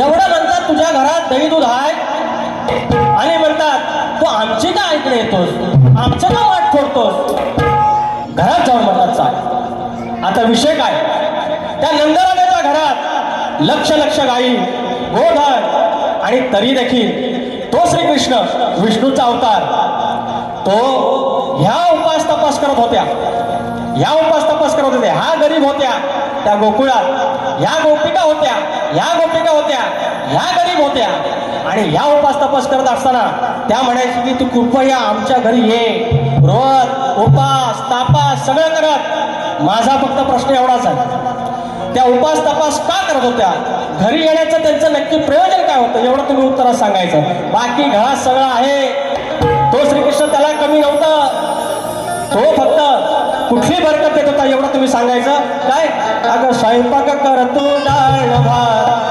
एवढं म्हणतात तुझ्या घरात दही दूध आहे. आणि म्हणतात तू आमची का ऐकले येतोस? आमचं का वाट फोडतोस? घरात जाऊन म्हणतात चाल. आता विषय काय? त्या नंदराजाच्या घरात लक्ष लक्ष गाई गोधन आणि तरी देखील. तो श्रीकृष्ण विष्णूचा अवतार. तो ह्या उपास तपास करत होत्या. ह्या उपास तपास करत होत्या. ह्या गरीब होत्या. त्या गोकुळात. ह्या गोपिका होत्या. ह्या गोपिका होत्या ह्या गरीब होत्या. आणि या उपास तपास करत असताना त्या म्हणायची की तू कृपया आमच्या घरी ये. रोज उपास तापास सगळं करत. माझा फक्त प्रश्न एवढाच आहे. त्या उपास तपास का करत होत्या? घरी येण्याचं त्यांचं नक्की प्रयोजन काय होतं? एवढं तुम्ही उत्तरात सांगायचं. बाकी घरात सगळं आहे. तो श्रीकृष्ण त्याला कमी नव्हता. तो फक्त कुठली बरकत देत होता एवढं तुम्ही सांगायचं. काय? अगं स्वयंपाक कर तू डाळ भात.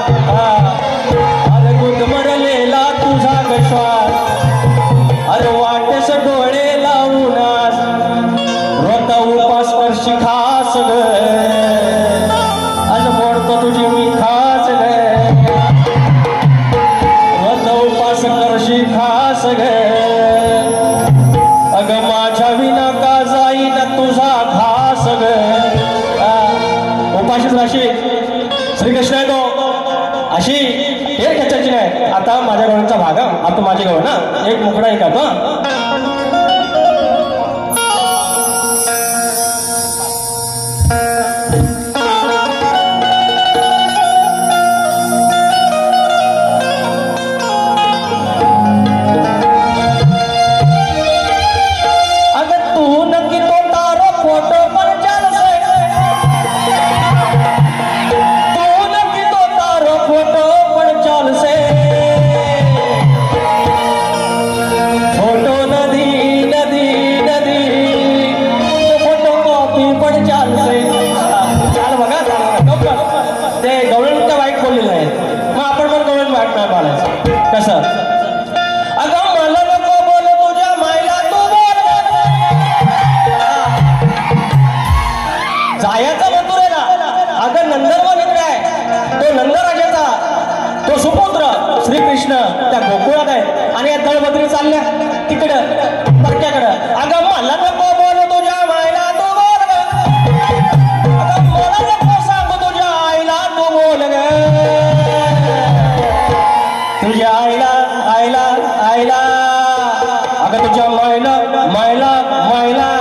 घास उपाशीच राशी श्रीकृष्ण आहे तो अशी हे खेचायची नाही. आता माझ्या गवळीचा भाग आता माझे गवळ ना. एक मुकडा एक आता चालल्या तिकडं परक्याकडं अगं मला नको बोल तुझ्या मायला तू बोल ग. अगं मला नको सांग तुझ्या आईला तू बोल ग. तुझ्या आईला आईला आईला. अगं तुझ्या मायला मायला मायला.